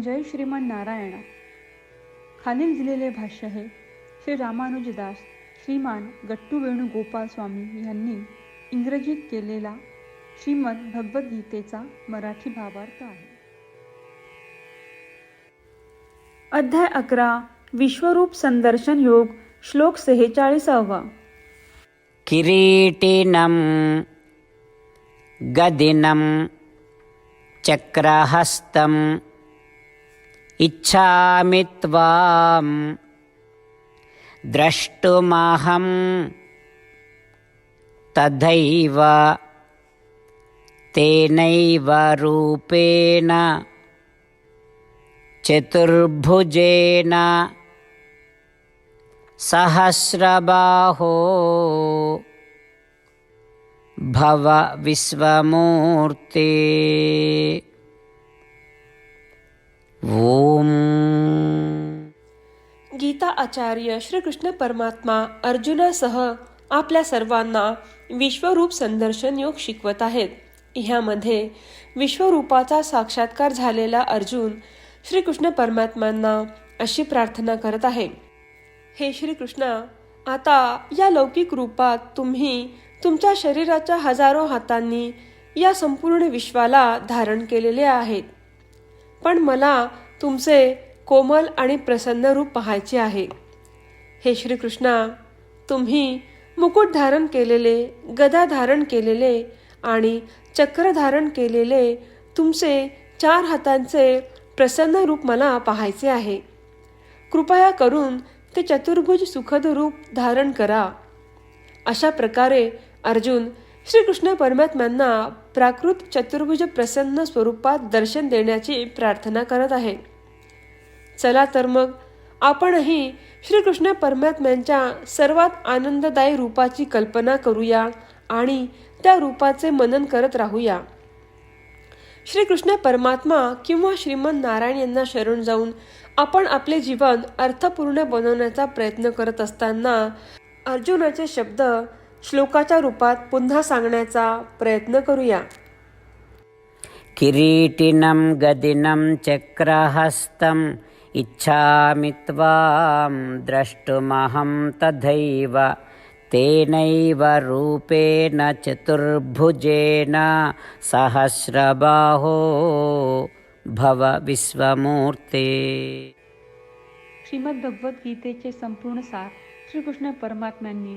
जय श्रीमान नारायणा. खालील दिलेले भाष्य हे श्री रामानुजदास श्रीमान गट्टू वेणुगोपाल स्वामी यांनी इंग्रजीत केलेला श्रीमद भगवद्गीतेचा मराठी भावार्थ आहे. अध्याय अकरा विश्वरूप संदर्शन योग श्लोक सेहेचाळीसावा. किरीटिनम गदिनम चक्रहस्तम इच्छामि त्वां द्रष्टुमहं तथैव तेनैव रूपेण चतुर्भुजेन सहस्रबाहो भव विश्वमूर्ते ओम. गीता आचार्य श्रीकृष्ण परमात्मा अर्जुनासह आपल्या सर्वांना विश्वरूप संदर्शन योग शिकवत आहेत. ह्यामध्ये विश्वरूपाचा साक्षात्कार झालेला अर्जुन श्रीकृष्ण परमात्म्यांना अशी प्रार्थना करत आहे. हे श्रीकृष्ण आता या लौकिक रूपात तुम्ही तुमच्या शरीराच्या हजारो हातांनी या संपूर्ण विश्वाला धारण केलेले आहेत. पण मला तुमचे कोमल आणि प्रसन्न रूप पाहायचे आहे. हे श्रीकृष्णा तुम्ही मुकुट धारण केलेले गदा धारण केलेले आणि चक्र धारण केलेले तुमचे चार हातांचे प्रसन्न रूप मला पाहायचे आहे. कृपया करून ते चतुर्भुज सुखद रूप धारण करा. अशा प्रकारे अर्जुन श्रीकृष्ण परमात्म्यांना प्राकृत चतुर्भुज प्रसन्न स्वरूपात दर्शन देण्याची प्रार्थना करत आहे. चला तर मग आपणही श्रीकृष्ण परमात्म्यांच्या सर्वात आनंददायी रूपाची कल्पना करूया आणि त्या रूपाचे मनन करत राहूया. श्रीकृष्ण परमात्मा किंवा श्रीमंत नारायण यांना शरण जाऊन आपण आपले जीवन अर्थपूर्ण बनवण्याचा प्रयत्न करत असताना अर्जुनाचे शब्द श्लोकाच्या रूपात पुन्हा सांगण्याचा प्रयत्न करूया. किरीटिनं गदिनं चक्रहस्तम् इच्छामि त्वां द्रष्टुमहं तथैव तेनैव रूपेण चतुर्भुजेन सहस्रबाहो भव विश्वमूर्ते। श्रीमद भगवद्गीतेचे संपूर्ण सार श्रीकृष्ण परमात्म्यांनी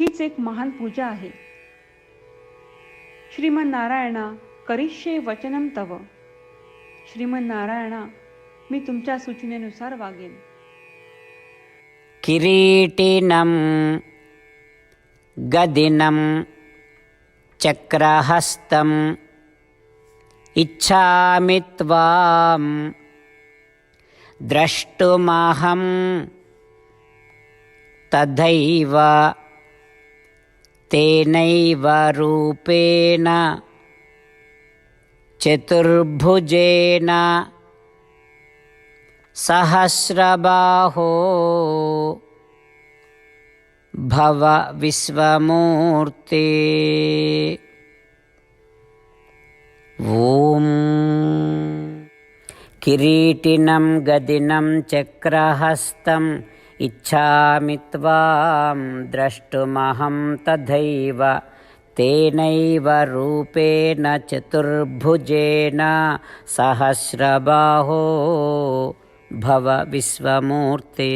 हीच एक महान पूजा आहे. श्रीमन नारायणा करिष्ये वचनम तव. श्रीमन नारायणा मी तुमच्या सूचनेनुसार वागेन. किरीटिनं गदिनं चक्रहस्तम् इच्छामि त्वां द्रष्टुमहं तथैव तेनैव रूपेण चतुर्भुजेन सहस्रबाहो भव विश्वमूर्ते। ॐ किरीटिनं गदिनं चक्रहस्तम् इच्छामि त्वां द्रष्टुमहं तथैव तेनैव रूपेण चतुर्भुजेन सहस्रबाहो भव विश्वमूर्ते